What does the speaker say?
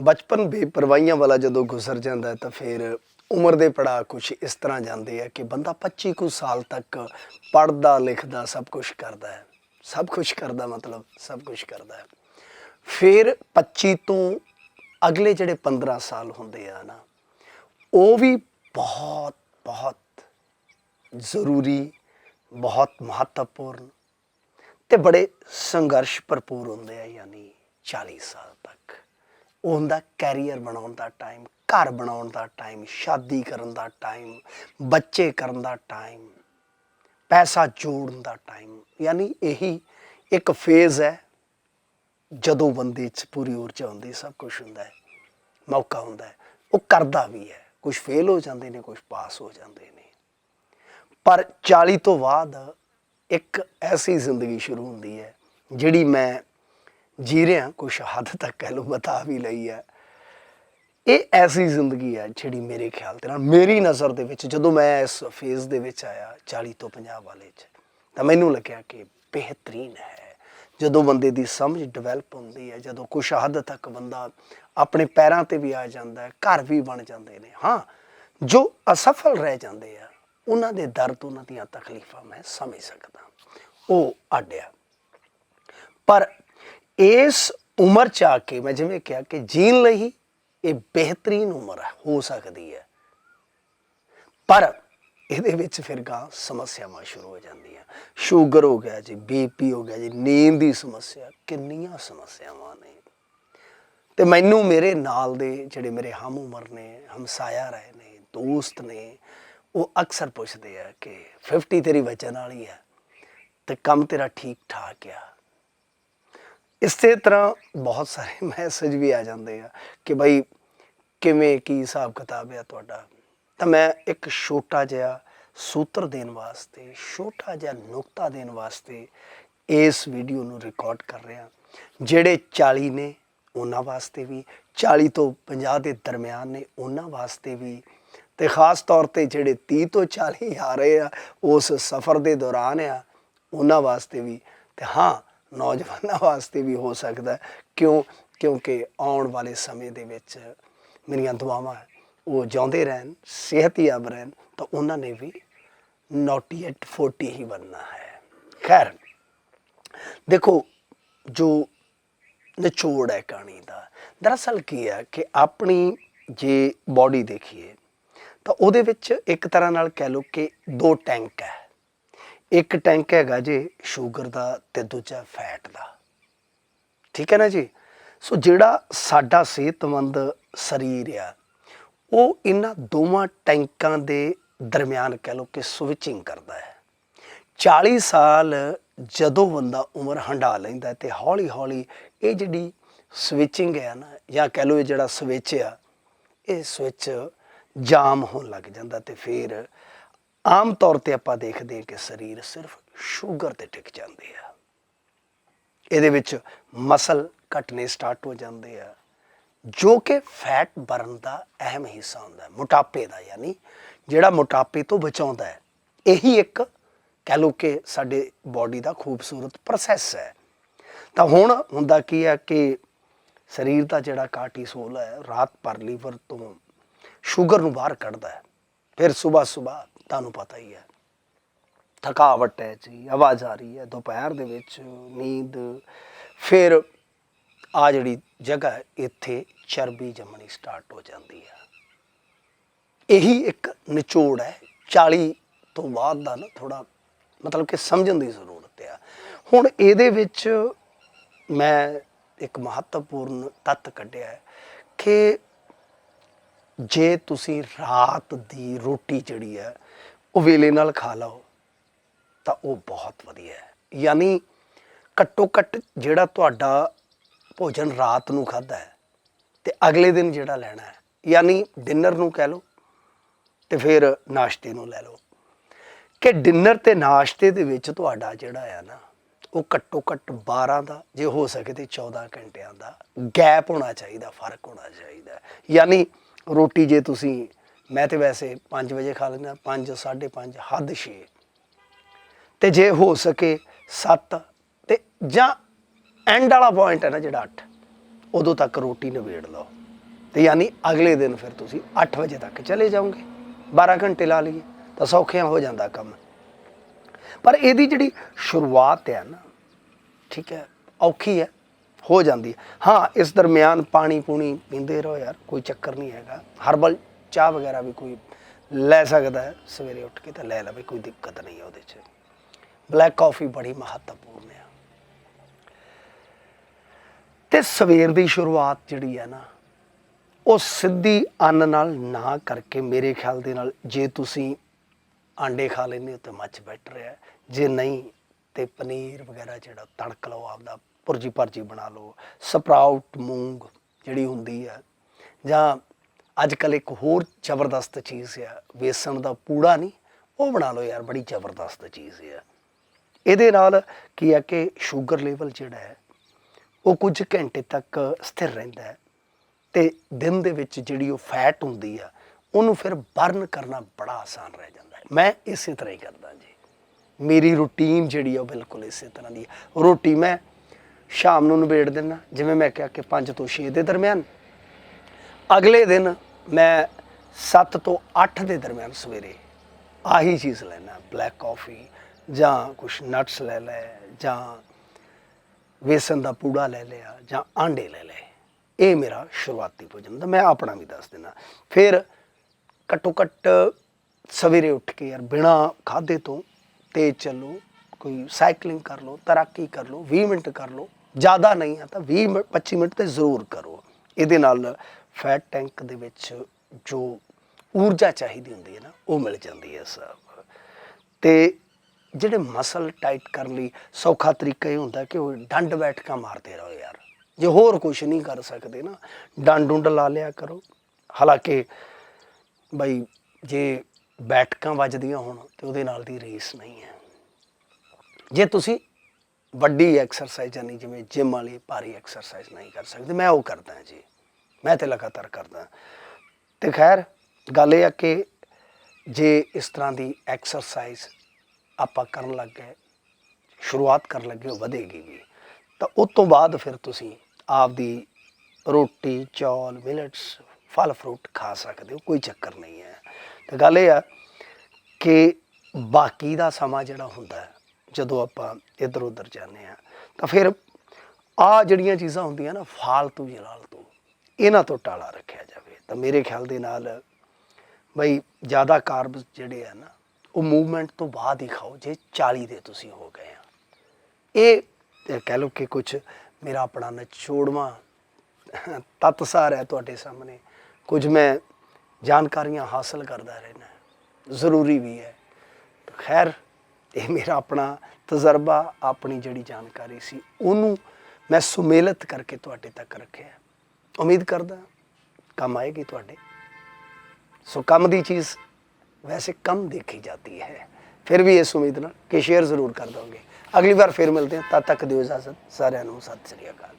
ਬਚਪਨ ਬੇਪਰਵਾਹੀਆਂ ਵਾਲਾ ਜਦੋਂ ਗੁਜ਼ਰ ਜਾਂਦਾ ਹੈ ਤਾਂ ਫਿਰ ਉਮਰ ਦੇ ਪੜਾਅ ਕੁਝ ਇਸ ਤਰ੍ਹਾਂ ਜਾਂਦੇ ਆ ਕਿ ਬੰਦਾ 25 ਕੁ ਸਾਲ ਤੱਕ ਪੜਦਾ ਲਿਖਦਾ, ਸਭ ਕੁਝ ਕਰਦਾ ਹੈ। ਸਭ ਕੁਝ ਕਰਦਾ ਮਤਲਬ ਸਭ ਕੁਝ ਕਰਦਾ ਹੈ। ਫਿਰ 25 ਤੋਂ ਅਗਲੇ ਜਿਹੜੇ 15 ਸਾਲ ਹੁੰਦੇ ਆ ਨਾ, ਉਹ ਵੀ ਬਹੁਤ ਬਹੁਤ ਜ਼ਰੂਰੀ, ਬਹੁਤ ਮਹੱਤਵਪੂਰਨ ਤੇ ਬੜੇ ਸੰਘਰਸ਼ ਭਰਪੂਰ ਹੁੰਦੇ ਆ, ਯਾਨੀ 40 ਸਾਲ ਤੱਕ। ਉਹ ਹੁੰਦਾ ਕੈਰੀਅਰ ਬਣਾਉਣ ਦਾ ਟਾਈਮ ਘਰ ਬਣਾਉਣ ਦਾ ਟਾਈਮ ਸ਼ਾਦੀ ਕਰਨ ਦਾ ਟਾਈਮ ਬੱਚੇ ਕਰਨ ਦਾ ਟਾਈਮ ਪੈਸਾ ਜੋੜਨ ਦਾ ਟਾਈਮ ਯਾਨੀ ਇਹੀ ਇੱਕ ਫੇਜ਼ ਹੈ, ਜਦੋਂ ਬੰਦੇ 'ਚ ਪੂਰੀ ਊਰਜਾ ਹੁੰਦੀ, ਸਭ ਕੁਝ ਹੁੰਦਾ ਹੈ, ਮੌਕਾ ਹੁੰਦਾ ਹੈ। ਉਹ ਕਰਦਾ ਵੀ ਹੈ ਕੁਝ ਫੇਲ ਹੋ ਜਾਂਦੇ ਨੇ ਕੁਝ ਪਾਸ ਹੋ ਜਾਂਦੇ ਨੇ। ਪਰ 40 ਤੋਂ ਬਾਅਦ ਇੱਕ ਐਸੀ ਜ਼ਿੰਦਗੀ ਸ਼ੁਰੂ ਹੁੰਦੀ ਹੈ, ਜਿਹੜੀ ਮੈਂ ਜੀ ਰਿਹਾ ਕੁਝ ਹੱਦ ਤੱਕ ਕਹਿ ਲਓ ਬਤਾ ਵੀ ਲਈ ਹੈ। ਇਹ ਐਸੀ ਜ਼ਿੰਦਗੀ ਹੈ ਜਿਹੜੀ ਮੇਰੇ ਖਿਆਲ ਤੇ ਨਾਲ ਮੇਰੀ ਨਜ਼ਰ ਦੇ ਵਿੱਚ, ਜਦੋਂ ਮੈਂ ਇਸ ਫੇਜ਼ ਦੇ ਵਿੱਚ ਆਇਆ 40 ਤੋਂ 50 ਵਾਲੇ 'ਚ, ਤਾਂ ਮੈਨੂੰ ਲੱਗਿਆ ਕਿ ਬਿਹਤਰੀਨ ਹੈ। ਜਦੋਂ ਬੰਦੇ ਦੀ ਸਮਝ ਡਿਵੈਲਪ ਹੁੰਦੀ ਹੈ, ਜਦੋਂ ਕੁਝ ਹੱਦ ਤੱਕ ਬੰਦਾ ਆਪਣੇ ਪੈਰਾਂ ਤੇ ਵੀ ਆ ਜਾਂਦਾ ਹੈ, ਘਰ ਵੀ ਬਣ ਜਾਂਦੇ ਨੇ, ਹਾਂ, ਜੋ ਅਸਫਲ ਰਹਿ ਜਾਂਦੇ ਆ, ਉਹਨਾਂ ਦੇ ਦਰਦ, ਉਹਨਾਂ ਦੀਆਂ ਤਕਲੀਫਾਂ ਮੈਂ ਸਮਝ ਸਕਦਾ। ਉਹ ਆਡਿਆ ਪਰ ਇਸ ਉਮਰ ਚ ਆ ਕੇ ਮੈਂ ਜਿਵੇਂ ਕਿਹਾ ਕਿ ਜੀਣ ਲਈ ਇਹ ਬਿਹਤਰੀਨ ਉਮਰ ਹੋ ਸਕਦੀ ਹੈ। ਪਰ ਇਹਦੇ ਵਿੱਚ ਫਿਰ ਗਾਂ ਸਮੱਸਿਆਵਾਂ ਸ਼ੁਰੂ ਹੋ ਜਾਂਦੀਆਂ। ਸ਼ੂਗਰ ਹੋ ਗਿਆ ਜੀ ਬੀਪੀ ਹੋ ਗਿਆ ਜੀ, ਨੀਂਦ ਦੀ ਸਮੱਸਿਆ, ਕਿੰਨੀਆਂ ਸਮੱਸਿਆਵਾਂ ਨੇ। ਤੇ ਮੈਨੂੰ ਮੇਰੇ ਨਾਲ ਦੇ ਜਿਹੜੇ ਮੇਰੇ ਹਮ ਉਮਰ ਨੇ, ਹਮਸਾਇਆ ਰਹੇ ਨੇ, ਦੋਸਤ ਨੇ, ਉਹ ਅਕਸਰ ਪੁੱਛਦੇ ਆ ਕਿ 50 ਤੇਰੀ ਵਚਨ ਵਾਲੀ ਹੈ ਤੇ ਕੰਮ ਤੇਰਾ ਠੀਕ ਠਾਕ ਆ। ਇਸੇ ਤਰ੍ਹਾਂ ਬਹੁਤ ਸਾਰੇ ਮੈਸੇਜ ਵੀ ਆ ਜਾਂਦੇ ਆ ਕਿ ਭਾਈ ਕਿਵੇਂ, ਕੀ ਹਿਸਾਬ ਕਿਤਾਬ ਹੈ ਤੁਹਾਡਾ? ਤਾਂ ਮੈਂ ਇੱਕ ਛੋਟਾ ਜਿਹਾ ਸੂਤਰ ਦੇਣ ਵਾਸਤੇ, ਛੋਟਾ ਜਿਹਾ ਨੁਕਤਾ ਦੇਣ ਵਾਸਤੇ ਇਸ ਵੀਡੀਓ ਨੂੰ ਰਿਕਾਰਡ ਕਰ ਰਿਹਾ। ਜਿਹੜੇ 40 ਨੇ, ਉਹਨਾਂ ਵਾਸਤੇ ਵੀ 40 ਤੋਂ 50 ਦੇ ਦਰਮਿਆਨ ਨੇ, ਉਹਨਾਂ ਵਾਸਤੇ ਵੀ। ਤੇ ਖਾਸ ਤੌਰ ਤੇ ਜਿਹੜੇ 30 ਤੋਂ 40 ਆ ਰਹੇ ਆ, ਉਸ ਸਫ਼ਰ ਦੇ ਦੌਰਾਨ ਆ, ਉਹਨਾਂ ਵਾਸਤੇ ਵੀ। ਤੇ ਹਾਂ ਨੌਜਵਾਨਾਂ ਵਾਸਤੇ ਵੀ ਹੋ ਸਕਦਾ ਕਿਉਂ? ਕਿਉਂਕਿ ਆਉਣ ਵਾਲੇ ਸਮੇਂ ਦੇ ਵਿੱਚ ਮੇਰੀਆਂ ਦੁਆਵਾਂ ਉਹ ਜਿਉਂਦੇ ਰਹਿਣ, ਸਿਹਤਯਾਬ ਰਹਿਣ, ਤਾਂ ਉਹਨਾਂ ਨੇ ਵੀ ਨੋਟੀ ਐਟ 40 ਹੀ ਬਣਨਾ ਹੈ। ਖੈਰ, ਦੇਖੋ, ਜੋ ਨਿਚੋੜ ਹੈ ਕਹਾਣੀ ਦਾ, ਦਰਅਸਲ ਕੀ ਹੈ ਕਿ ਆਪਣੀ ਜੇ ਬਾਡੀ ਦੇਖੀਏ, ਤਾਂ ਉਹਦੇ ਵਿੱਚ ਇੱਕ ਤਰ੍ਹਾਂ ਨਾਲ ਕਹਿ ਲਓ ਕਿ ਦੋ ਟੈਂਕ ਹੈ। ਇੱਕ ਟੈਂਕ ਹੈਗਾ ਜੀ ਸ਼ੂਗਰ ਦਾ ਤੇ ਦੂਜਾ ਫੈਟ ਦਾ। ਠੀਕ ਹੈ ਨਾ ਜੀ? ਸੋ ਜਿਹੜਾ ਸਾਡਾ ਸਿਹਤਮੰਦ ਸਰੀਰ ਆ, ਉਹ ਇਹਨਾਂ ਦੋਵਾਂ ਟੈਂਕਾਂ ਦੇ ਦਰਮਿਆਨ ਕਹਿ ਲਓ ਕਿ ਸਵਿਚਿੰਗ ਕਰਦਾ ਹੈ। 40 ਸਾਲ ਜਦੋਂ ਬੰਦਾ ਉਮਰ ਹੰਢਾ ਲੈਂਦਾ ਹੈ ਤੇ ਹੌਲੀ ਹੌਲੀ ਇਹ ਜਿਹੜੀ ਸਵਿਚਿੰਗ ਹੈ ਨਾ, ਜਾਂ ਕਹਿ ਲਓ ਇਹ ਜਿਹੜਾ ਸਵਿਚ ਆ, ਇਹ ਸਵਿਚ ਜਾਮ ਹੋਣ ਲੱਗ ਜਾਂਦਾ ਤੇ ਫਿਰ ਆਮ ਤੌਰ ਤੇ ਆਪਾਂ ਦੇਖਦੇ ਹਾਂ ਕਿ ਸਰੀਰ ਸਿਰਫ ਸ਼ੂਗਰ ਤੇ ਟਿਕ ਜਾਂਦੇ ਆ। ਇਹਦੇ ਵਿੱਚ ਮਸਲ ਘਟਨੇ ਸਟਾਰਟ ਹੋ ਜਾਂਦੇ ਆ, ਜੋ ਕਿ ਫੈਟ ਬਰਨ ਦਾ ਅਹਿਮ ਹਿੱਸਾ ਹੁੰਦਾ ਹੈ, ਮੋਟਾਪੇ ਦਾ ਯਾਨੀ ਜਿਹੜਾ ਮੋਟਾਪੇ ਤੋਂ ਬਚਾਉਂਦਾ ਹੈ। ਇਹੀ ਇੱਕ ਕਹਿ ਲਓ ਕਿ ਸਾਡੇ ਬਾਡੀ ਦਾ ਖੂਬਸੂਰਤ ਪ੍ਰੋਸੈਸ ਹੈ। ਤਾਂ ਹੁਣ ਹੁੰਦਾ ਕੀ ਹੈ ਕਿ ਸਰੀਰ ਦਾ ਜਿਹੜਾ ਕਾਰਟੀਸੋਲ ਹੈ, ਰਾਤ ਭਰ ਲੀਵਰ ਤੋਂ ਸ਼ੂਗਰ ਨੂੰ ਬਾਹਰ ਕੱਢਦਾ ਹੈ। ਫਿਰ ਸਵੇਰ ਸਵੇਰ ਤੁਹਾਨੂੰ ਪਤਾ ਹੀ ਹੈ। ਥਕਾਵਟ ਹੈ ਜੀ, ਆਵਾਜ਼ ਆ ਰਹੀ ਹੈ, ਦੁਪਹਿਰ ਦੇ ਵਿੱਚ ਨੀਂਦ, ਫਿਰ ਆ ਜਿਹੜੀ ਜਗ੍ਹਾ ਇੱਥੇ ਚਰਬੀ ਜੰਮਣੀ ਸਟਾਰਟ ਹੋ ਜਾਂਦੀ ਹੈ। ਇਹੀ ਇੱਕ ਨਿਚੋੜ ਹੈ 40 ਤੋਂ ਬਾਅਦ ਦਾ ਨਾ ਥੋੜਾ ਮਤਲਬ ਕਿ ਸਮਝਣ ਦੀ ਜ਼ਰੂਰਤ ਹੈ। ਹੁਣ ਇਹਦੇ ਵਿੱਚ ਮੈਂ ਇੱਕ ਮਹੱਤਵਪੂਰਨ ਤੱਤ ਕੱਢਿਆ ਹੈ ਕਿ ਜੇ ਤੁਸੀਂ ਰਾਤ ਦੀ ਰੋਟੀ ਜਿਹੜੀ ਹੈ, ਉਹ ਵੇਲੇ ਨਾਲ ਖਾ ਲਓ, ਤਾਂ ਉਹ ਬਹੁਤ ਵਧੀਆ ਹੈ। ਯਾਨੀ ਘੱਟੋ ਘੱਟ ਜਿਹੜਾ ਤੁਹਾਡਾ ਭੋਜਨ ਰਾਤ ਨੂੰ ਖਾਦਾ ਹੈ, ਤੇ ਅਗਲੇ ਦਿਨ ਜਿਹੜਾ ਲੈਣਾ ਹੈ, ਯਾਨੀ ਡਿਨਰ ਨੂੰ ਕਹਿ ਲਓ, ਤੇ ਫਿਰ ਨਾਸ਼ਤੇ ਨੂੰ ਲੈ ਲਓ। ਕਿ ਡਿਨਰ ਤੇ ਨਾਸ਼ਤੇ ਦੇ ਵਿੱਚ ਤੁਹਾਡਾ ਜਿਹੜਾ ਆ ਨਾ, ਉਹ ਘੱਟੋ ਘੱਟ 12 ਦਾ, ਜੇ ਹੋ ਸਕੇ ਤੇ 14 ਘੰਟਿਆਂ ਦਾ ਗੈਪ ਹੋਣਾ ਚਾਹੀਦਾ, ਫ਼ਰਕ ਹੋਣਾ ਚਾਹੀਦਾ ਯਾਨੀ ਰੋਟੀ ਜੇ ਤੁਸੀਂ, ਮੈਂ ਤੇ ਵੈਸੇ 5 ਵਜੇ ਖਾ ਲੈਂਦਾ 5 5:30 ਹੱਦ 6 ਤੇ ਜੇ ਹੋ ਸਕੇ 7 ਤੇ ਜਾਂ ਐਂਡ ਵਾਲਾ ਪੁਆਇੰਟ ਹੈ ਨਾ ਜਿਹੜਾ 8 ਉਦੋਂ ਤੱਕ ਰੋਟੀ ਨਿਬੇੜ ਲਓ। ਤੇ ਯਾਨੀ ਅਗਲੇ ਦਿਨ ਫਿਰ ਤੁਸੀਂ 8 ਵਜੇ ਤੱਕ ਚਲੇ ਜਾਓਗੇ। 12 ਘੰਟੇ ਲਾ ਲਈਏ, ਤਾਂ ਸੌਖਿਆ ਹੋ ਜਾਂਦਾ ਕੰਮ। ਪਰ ਇਹਦੀ ਜਿਹੜੀ ਸ਼ੁਰੂਆਤ ਹੈ ਨਾ, ਠੀਕ ਹੈ, ਔਖੀ ਹੈ। ਹੋ ਜਾਂਦੀ ਹਾਂ। ਇਸ ਦਰਮਿਆਨ ਪਾਣੀ ਪੂਣੀ ਪੀਂਦੇ ਰਹੋ ਯਾਰ, ਕੋਈ ਚੱਕਰ ਨਹੀਂ ਹੈਗਾ। ਹਰਬਲ ਚਾਹ ਵਗੈਰਾ ਵੀ ਕੋਈ ਲੈ ਸਕਦਾ ਹੈ, ਸਵੇਰੇ ਉੱਠ ਕੇ ਤਾਂ ਲੈ ਲਵੇ ਕੋਈ ਦਿੱਕਤ ਨਹੀਂ ਹੈ ਉਹਦੇ 'ਚ। ਬਲੈਕ ਕਾਫੀ ਬੜੀ ਮਹੱਤਵਪੂਰਨ ਹੈ ਤੇ ਸਵੇਰ ਦੀ ਸ਼ੁਰੂਆਤ ਜਿਹੜੀ ਹੈ ਨਾ, ਉਹ ਸਿੱਧੀ ਅੰਨ ਨਾਲ ਨਾ ਕਰਕੇ ਮੇਰੇ ਖਿਆਲ ਦੇ ਨਾਲ ਜੇ ਤੁਸੀਂ ਆਂਡੇ ਖਾ ਲੈਂਦੇ ਹੋ ਤਾਂ ਮੱਚ ਬੈਟਰ ਹੈ। ਜੇ ਨਹੀਂ ਤੇ ਪਨੀਰ ਵਗੈਰਾ ਜਿਹੜਾ ਤੜਕ ਲਓ ਆਪਦਾ ਪੁਰਜੀ ਭਰਜੀ ਬਣਾ ਲਓ, ਸਪਰਾਊਟ ਮੂੰਗ ਜਿਹੜੀ ਹੁੰਦੀ ਹੈ ਜਾਂ ਅੱਜ ਕੱਲ ਇੱਕ ਹੋਰ ਜ਼ਬਰਦਸਤ ਚੀਜ਼ ਹੈ ਵੇਸਣ ਦਾ ਪੂੜਾ ਨਹੀਂ, ਉਹ ਬਣਾ ਲਓ ਯਾਰ, ਬੜੀ ਜ਼ਬਰਦਸਤ ਚੀਜ਼ ਹੈ ਇਹਦੇ ਨਾਲ ਕੀ ਹੈ ਕਿ ਸ਼ੂਗਰ ਲੈਵਲ ਜਿਹੜਾ ਹੈ, ਉਹ ਕੁਝ ਘੰਟੇ ਤੱਕ ਸਥਿਰ ਰਹਿੰਦਾ ਹੈ ਤੇ ਦਿਨ ਦੇ ਵਿੱਚ ਜਿਹੜੀ ਉਹ ਫੈਟ ਹੁੰਦੀ ਆ, ਉਹਨੂੰ ਫਿਰ ਬਰਨ ਕਰਨਾ ਬੜਾ ਆਸਾਨ ਰਹਿ ਜਾਂਦਾ ਹੈ। ਮੈਂ ਇਸੇ ਤਰ੍ਹਾਂ ਹੀ ਕਰਦਾ ਜੀ। ਮੇਰੀ ਰੁਟੀਨ ਜਿਹੜੀ ਆ ਉਹ ਬਿਲਕੁਲ ਇਸੇ ਤਰ੍ਹਾਂ ਦੀ ਰੋਟੀ ਮੈਂ ਸ਼ਾਮ ਨੂੰ ਨਿਬੇੜ ਦਿੰਦਾ। ਜਿਵੇਂ ਮੈਂ ਕਿਹਾ ਕਿ 5 ਤੋਂ 6 ਦੇ ਦਰਮਿਆਨ। ਅਗਲੇ ਦਿਨ ਮੈਂ 7 ਤੋਂ 8 ਦੇ ਦਰਮਿਆਨ ਸਵੇਰੇ ਆਹੀ ਚੀਜ਼ ਲੈਣਾ ਬਲੈਕ ਕਾਫੀ ਜਾਂ ਕੁਝ ਨਟਸ ਲੈ ਲੈ, ਜਾਂ ਵੇਸਣ ਦਾ ਪੂੜਾ ਲੈ ਲਿਆ, ਜਾਂ ਆਂਡੇ ਲੈ ਲਏ। ਇਹ ਮੇਰਾ ਸ਼ੁਰੂਆਤੀ ਭੋਜਨ। ਦਾ ਮੈਂ ਆਪਣਾ ਵੀ ਦੱਸ ਦਿੰਦਾ। ਫਿਰ ਘੱਟੋ ਘੱਟ ਸਵੇਰੇ ਉੱਠ ਕੇ ਯਾਰ ਬਿਨਾ ਖਾਦੇ ਤੋਂ ਤੇਜ਼ ਚੱਲੋ, ਕੋਈ ਸਾਈਕਲਿੰਗ ਕਰ ਲਓ, ਤੈਰਾਕੀ ਕਰ ਲਓ 20 ਮਿੰਟ ਕਰ ਲਓ ਜ਼ਿਆਦਾ ਨਹੀਂ ਆ, ਤਾਂ 20 ਮਿੰਟ 25 ਮਿੰਟ ਤੇ ਜ਼ਰੂਰ ਕਰੋ। ਇਹਦੇ ਨਾਲ ਫੈਟ ਟੈਂਕ ਦੇ ਵਿੱਚ ਜੋ ਊਰਜਾ ਚਾਹੀਦੀ ਹੁੰਦੀ ਹੈ ਨਾ, ਉਹ ਮਿਲ ਜਾਂਦੀ ਹੈ ਸਭ ਤੇ ਜਿਹੜੇ ਮਸਲ ਟਾਈਟ ਕਰਨ ਲਈ ਸੌਖਾ ਤਰੀਕਾ ਇਹ ਹੁੰਦਾ ਕਿ ਉਹ ਡੰਡ ਬੈਠਕਾਂ ਮਾਰਦੇ ਰਹੋ ਯਾਰ। ਜੇ ਹੋਰ ਕੁਝ ਨਹੀਂ ਕਰ ਸਕਦੇ ਨਾ, ਡੰਡ ਡੁੰਡ ਲਾ ਲਿਆ ਕਰੋ। ਹਾਲਾਂਕਿ ਬਈ ਜੇ ਬੈਠਕਾਂ ਵੱਜਦੀਆਂ ਹੋਣ ਤੇ ਉਹਦੇ ਨਾਲ ਦੀ ਰੇਸ ਨਹੀਂ ਹੈ। ਜੇ ਤੁਸੀਂ ਵੱਡੀ ਐਕਸਰਸਾਈਜ਼ ਨਹੀਂ ਜਿਵੇਂ ਜਿਮ ਵਾਲੀ ਭਾਰੀ ਐਕਸਰਸਾਈਜ਼ ਨਹੀਂ ਕਰ ਸਕਦੇ ਮੈਂ ਉਹ ਕਰਦਾ ਜੀ। ਮੈਂ ਤੇ ਲਗਾਤਾਰ ਕਰਦਾ ਤੇ ਖੈਰ ਗੱਲ ਇਹ ਆ ਕਿ ਜੇ ਇਸ ਤਰ੍ਹਾਂ ਦੀ ਐਕਸਰਸਾਈਜ਼ ਆਪਾਂ ਕਰਨ ਲੱਗ ਗਏ ਸ਼ੁਰੂਆਤ ਕਰਨ ਲੱਗੇ ਉਹ ਵਧੇਗੀ ਵੀ। ਤਾਂ ਉਸ ਤੋਂ ਬਾਅਦ ਫਿਰ ਤੁਸੀਂ ਆਪਦੀ ਰੋਟੀ ਚੌਲ ਮਿਲਟਸ ਫਲ ਫਰੂਟ ਖਾ ਸਕਦੇ ਹੋ ਕੋਈ ਚੱਕਰ ਨਹੀਂ ਹੈ। ਤੇ ਗੱਲ ਇਹ ਆ ਕਿ ਬਾਕੀ ਦਾ ਸਮਾਂ ਜਿਹੜਾ ਹੁੰਦਾ ਹੈ, ਜਦੋਂ ਆਪਾਂ ਇੱਧਰ ਉੱਧਰ ਜਾਂਦੇ ਆ ਤਾਂ ਫਿਰ ਆ ਜਿਹੜੀਆਂ ਚੀਜ਼ਾਂ ਹੁੰਦੀਆਂ ਨਾ, ਫਾਲਤੂ ਜਲਾਲਤੂ ਇਹਨਾਂ ਤੋਂ ਟਾਲਾ ਰੱਖਿਆ ਜਾਵੇ। ਤਾਂ ਮੇਰੇ ਖਿਆਲ ਦੇ ਨਾਲ ਬਈ ਜ਼ਿਆਦਾ ਕਾਰਬਸ ਜਿਹੜੇ ਆ ਨਾ, ਉਹ ਮੂਵਮੈਂਟ ਤੋਂ ਬਾਅਦ ਹੀ ਖਾਓ, ਜੇ 40 ਦੇ ਤੁਸੀਂ ਹੋ ਗਏ ਆ। ਇਹ ਕਹਿ ਲਓ ਕਿ ਕੁਝ ਮੇਰਾ ਆਪਣਾ ਨਿਚੋੜਵਾਂ ਤਤਸਾਰ ਹੈ ਤੁਹਾਡੇ ਸਾਹਮਣੇ। ਕੁਝ ਮੈਂ ਜਾਣਕਾਰੀਆਂ ਹਾਸਲ ਕਰਦਾ ਰਹਿਣਾ ਜ਼ਰੂਰੀ ਵੀ ਹੈ। ਖੈਰ ਇਹ ਮੇਰਾ ਆਪਣਾ ਤਜਰਬਾ, ਆਪਣੀ ਜਿਹੜੀ ਜਾਣਕਾਰੀ ਸੀ, ਉਹਨੂੰ ਮੈਂ ਸੁਮੇਲਤ ਕਰਕੇ ਤੁਹਾਡੇ ਤੱਕ ਰੱਖਿਆ ਉਮੀਦ ਕਰਦਾ ਕੰਮ ਆਏਗੀ ਤੁਹਾਡੇ। ਸੋ ਕੰਮ ਦੀ ਚੀਜ਼ ਵੈਸੇ ਕਮ ਦੇਖੀ ਜਾਂਦੀ ਹੈ। ਫਿਰ ਵੀ ਇਸ ਉਮੀਦ ਨਾਲ ਕਿ ਸ਼ੇਅਰ ਜ਼ਰੂਰ ਕਰ ਦੋਗੇ। ਅਗਲੀ ਵਾਰ ਫਿਰ ਮਿਲਦੇ ਹਾਂ। ਤਦ ਤੱਕ ਦਿਓ ਇਜਾਜ਼ਤ। ਸਾਰਿਆਂ ਨੂੰ ਸਤਿ ਸ੍ਰੀ ਅਕਾਲ।